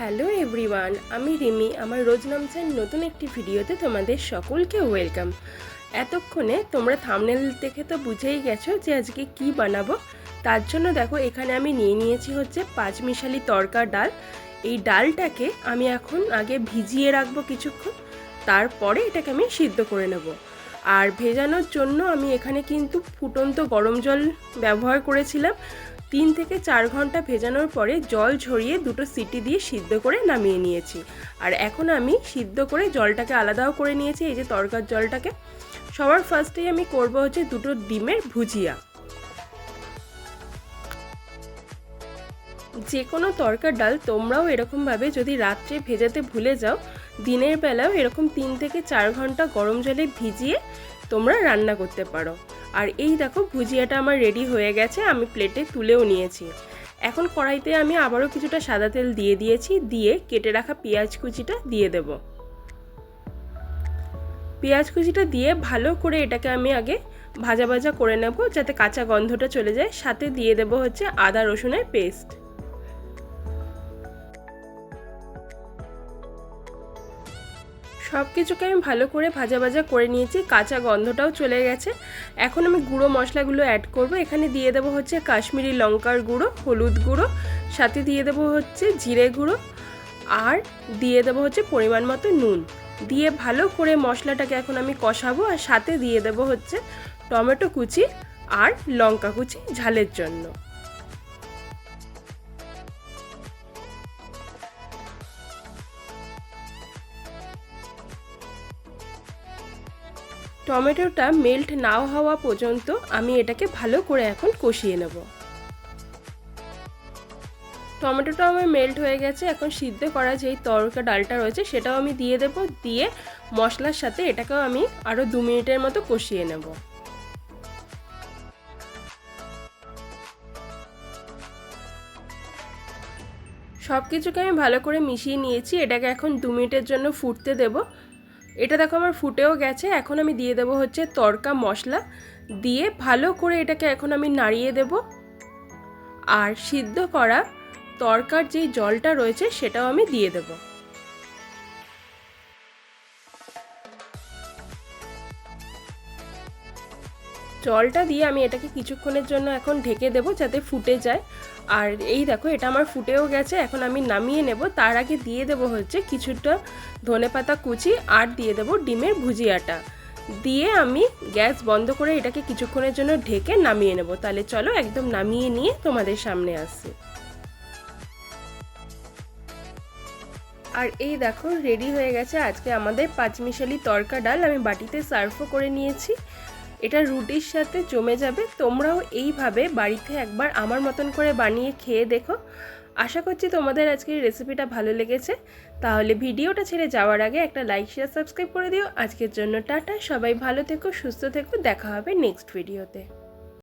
Hello everyone, আমি রিমি। আমার রোজ নামচার নতুন একটি ভিডিওতে তোমাদের সকলকে ওয়েলকাম। এতক্ষণে তোমরা থামনেল দেখে তো বুঝেই গেছো যে আজকে কি বানাবো। তার জন্য দেখো, এখানে আমি নিয়ে নিয়েছি হচ্ছে পাঁচমিশালি তরকা ডাল। এই ডালটাকে আমি এখন আগে ভিজিয়ে রাখব কিছুক্ষণ, তারপরে এটাকে আমি সিদ্ধ করে নেব। আর ভেজানোর জন্য আমি এখানে কিন্তু ফুটন্ত গরম জল ব্যবহার করেছিলাম। তিন থেকে চার ঘণ্টা ভেজানোর পরে জল ঝরিয়ে দুটো সিটি দিয়ে সিদ্ধ করে নামিয়ে নিয়েছি। আর এখন আমি সিদ্ধ করে জলটাকে আলাদাও করে নিয়েছি, এই যে তরকার জলটাকে। সবার ফার্স্টেই আমি করব হচ্ছে দুটো ডিমের ভুজিয়া। যে কোনো তরকার ডাল তোমরাও এরকমভাবে যদি রাত্রে ভেজাতে ভুলে যাও, দিনের বেলাও এরকম তিন থেকে চার ঘণ্টা গরম জলে ভিজিয়ে তোমরা রান্না করতে পারো। আর এই দেখো ভুজিয়াটা আমার রেডি হয়ে গেছে, আমি প্লেটে তুলেও নিয়েছি। এখন কড়াইতে আমি আবারও কিছুটা সাদা তেল দিয়ে দিয়েছি, দিয়ে কেটে রাখা পেঁয়াজ কুচিটা দিয়ে দেব। পেঁয়াজ কুচিটা দিয়ে ভালো করে এটাকে আমি আগে ভাজা ভাজা করে নেব, যাতে কাঁচা গন্ধটা চলে যায়। সাথে দিয়ে দেব হচ্ছে আদা রসুনের পেস্ট সব কিছুকে আমি ভালো করে ভাজা ভাজা করে নিয়েছি, কাঁচা গন্ধটাও চলে গেছে। এখন আমি গুঁড়ো মশলাগুলো অ্যাড করব। এখানে দিয়ে দেবো হচ্ছে কাশ্মীরি লঙ্কার গুঁড়ো, হলুদ গুঁড়ো, সাথে দিয়ে দেবো হচ্ছে জিরে গুঁড়ো, আর দিয়ে দেবো হচ্ছে পরিমাণ মতো নুন। দিয়ে ভালো করে মশলাটাকে এখন আমি কষাবো, আর সাথে দিয়ে দেবো হচ্ছে টমেটো কুচি আর লঙ্কা কুচি ঝালের জন্য। টমেটোটা মেল্ট নাও হওয়া পর্যন্ত আমি এটাকে ভালো করে এখন কষিয়ে নেব। টমেটোটা আমার মেল্ট হয়ে গেছে, এখন সিদ্ধ করা যেই তরকা ডালটা রয়েছে সেটাও আমি দিয়ে দেব, দিয়ে মশলার সাথে এটাকেও আমি আরও দু মিনিটের মতো কষিয়ে নেব। সব কিছুকে আমি ভালো করে মিশিয়ে নিয়েছি, এটাকে এখন দু মিনিটের জন্য ফুটতে দেবো। এটা দেখো আমার ফুটেও গেছে। এখন আমি দিয়ে দেবো হচ্ছে তরকা মশলা। দিয়ে ভালো করে এটাকে এখন আমি নাড়িয়ে দেব। আর সিদ্ধ করা তরকার যে জলটা রয়েছে সেটাও আমি দিয়ে দেবো। জলটা দিয়ে আমি এটাকে কিছুক্ষণের জন্য এখন ঢেকে দেবো যাতে ফুটে যায়। আর এই দেখো, এটা আমার ফুটেও গেছে, এখন আমি নামিয়ে নেব। তার আগে দিয়ে দেবো হচ্ছে কিছুটা ধনে পাতা কুচি আর দিয়ে দেবো ডিমের ভুজিয়াটা। দিয়ে আমি গ্যাস বন্ধ করে এটাকে কিছুক্ষণের জন্য ঢেকে নামিয়ে নেব। তাহলে চলো একদম নামিয়ে নিয়ে তোমাদের সামনে আসছি আর এই দেখো রেডি হয়ে গেছে আজকে আমাদের পাঁচমিশালি তরকা ডাল। আমি বাটিতে সার্ভও করে নিয়েছি। এটা রুটির সাথে জমে যাবে। তোমরাও এইভাবে বাড়িতে একবার আমার মতন করে বানিয়ে খেয়ে দেখো। আশা করছি তোমাদের আজকের রেসিপিটা ভালো লেগেছে। তাহলে ভিডিওটা ছেড়ে যাওয়ার আগে একটা লাইক শেয়ার সাবস্ক্রাইব করে দিও। আজকের জন্য টাটা, সবাই ভালো থেকো, সুস্থ থেকো। দেখা হবে নেক্সট ভিডিওতে